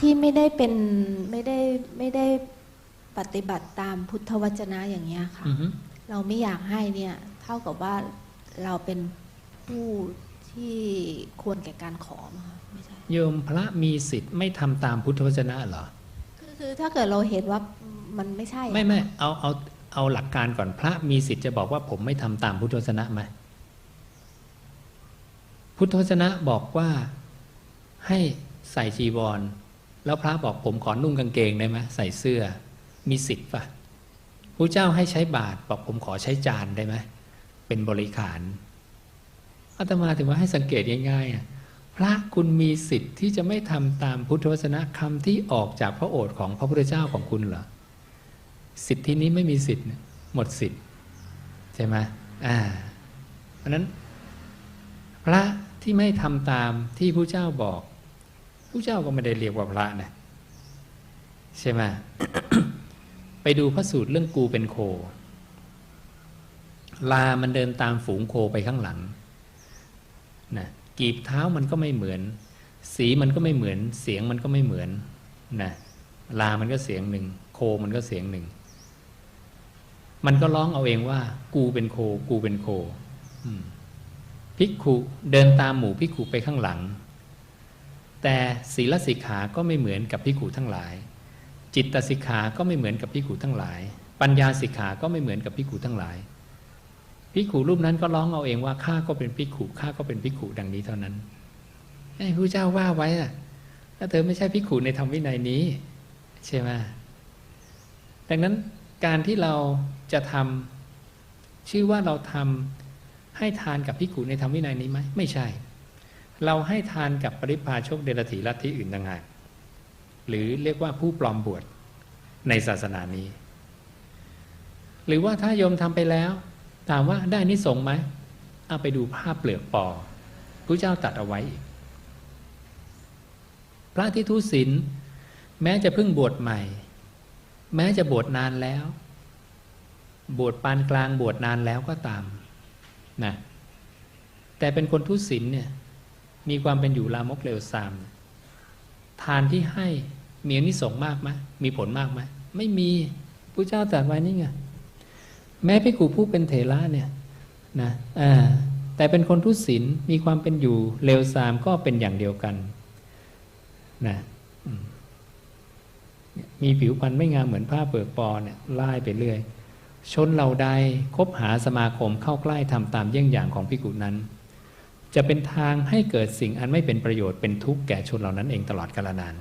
ที่ไม่ได้เป็นไม่ได้ไม่ได้ปฏิบัติตามพุทธวจนะอย่างเงี้ยค่ะ อือฮึเราไม่อยากให้เนี่ย เท่ากับว่าเราเป็นผู้ที่ควรแก่การขอมาค่ะไม่ใช่ โยมพระมีสิทธิ์ไม่ทำตามพุทธวจนะเหรอ คือคือถ้าเกิดเราเห็นว่ามันไม่ใช่อะไม่ไม่เอาเอาเอาหลักการก่อนพระมีสิทธิ์จะบอกว่าผมไม่ทำตามพุทธวจนะไหมพุทธวจนะบอกว่าให้ใส่จีวร แล้วพระบอกผมขอนุ่งกางเกงได้ไหมใส่เสื้อ มีสิทธิ์ปะพระเจ้าให้ใช้บาตรบอกผมขอใช้จานได้ไหมเป็นบริขารอาตมาถึงว่าให้สังเกตง่ายๆอะพระคุณมีสิทธิ์ที่จะไม่ทำตามพุทธวจนะคำที่ออกจากพระโอษฐ์ของพระพุทธเจ้าของคุณเหรอสิทธินี้ไม่มีสิทธิ์หมดสิทธิ์ใช่ไหมอ่า เพราะฉะนั้น พระที่ไม่ทำตามที่ผู้เจ้าบอก ผู้เจ้าก็ไม่ได้เรียกว่าพระนะใช่ไหมไปดูพระสูตรเรื่องกูเป็นโค ลามันเดินตามฝูงโคไปข้างหลังนะกีบเท้ามันก็ไม่เหมือน สีมันก็ไม่เหมือน เสียงมันก็ไม่เหมือนนะลามันก็เสียงหนึ่ง โคมันก็เสียงหนึ่ง มันก็ร้องเอาเองว่า กูเป็นโค กูเป็นโคอืมภิกขุเดินตามหมู่ภิกขุไปข้างหลัง แต่ศีลสิกขาก็ไม่เหมือนกับภิกขุทั้งหลาย จิตตสิกขาก็ไม่เหมือนกับภิกขุทั้งหลาย ปัญญาสิกขาก็ไม่เหมือนกับภิกขุทั้งหลายภิกขุรูปนั้นก็ร้องเอาเองว่าข้าก็เป็นภิกขุข้าก็เป็นภิกขุดังนี้เท่านั้นไอ้ผู้เจ้าว่าไว้อะถ้าเธอไม่ใช่ภิกขุในธรรมวินัยนี้ ใช่ไหมดังนั้นการที่เราจะทำชื่อว่าเราทำให้ทานกับภิกขุในธรรมวินัยนี้ไหมไม่ใช่ เราให้ทานกับปริพาชกเดรถีลัทธิอื่นต่างหากหรือเรียกว่าผู้ปลอมบวชในศาสนานี้ หรือว่าถ้าโยมทำไปแล้ว ถามว่าได้นิสงส์ไหมเอาไปดูภาพเปลือกปอพระเจ้าตัดเอาไว้อีกพระที่ทุศีลแม้จะเพิ่งบวชใหม่ แม้จะบวชนานแล้ว บวชปานกลางบวชนานแล้วก็ตามนะแต่เป็นคนทุศีลเนี่ย มีความเป็นอยู่ลามกเร็วซาม ทานที่ให้มีอนิสงส์มากไหมมีผลมากไหมไม่มีพระเจ้าตรัสไว้นี่ไงแม้พิกูผู้เป็นเถระเนี่ยนะแต่เป็นคนทุศีลมีความเป็นอยู่เร็วซามก็เป็นอย่างเดียวกันนะมีผิวพรรณไม่งามเหมือนผ้าเปลือกปอเนี่ยไล่ไปเรื่อยชนเหล่าใดคบหาสมาคมเข้าใกล้ทำตามเยี่ยงอย่างของพิกุนั้น จะเป็นทางให้เกิดสิ่งอันไม่เป็นประโยชน์เป็นทุกข์แก่ชนเหล่านั้นเองตลอดกาลนาน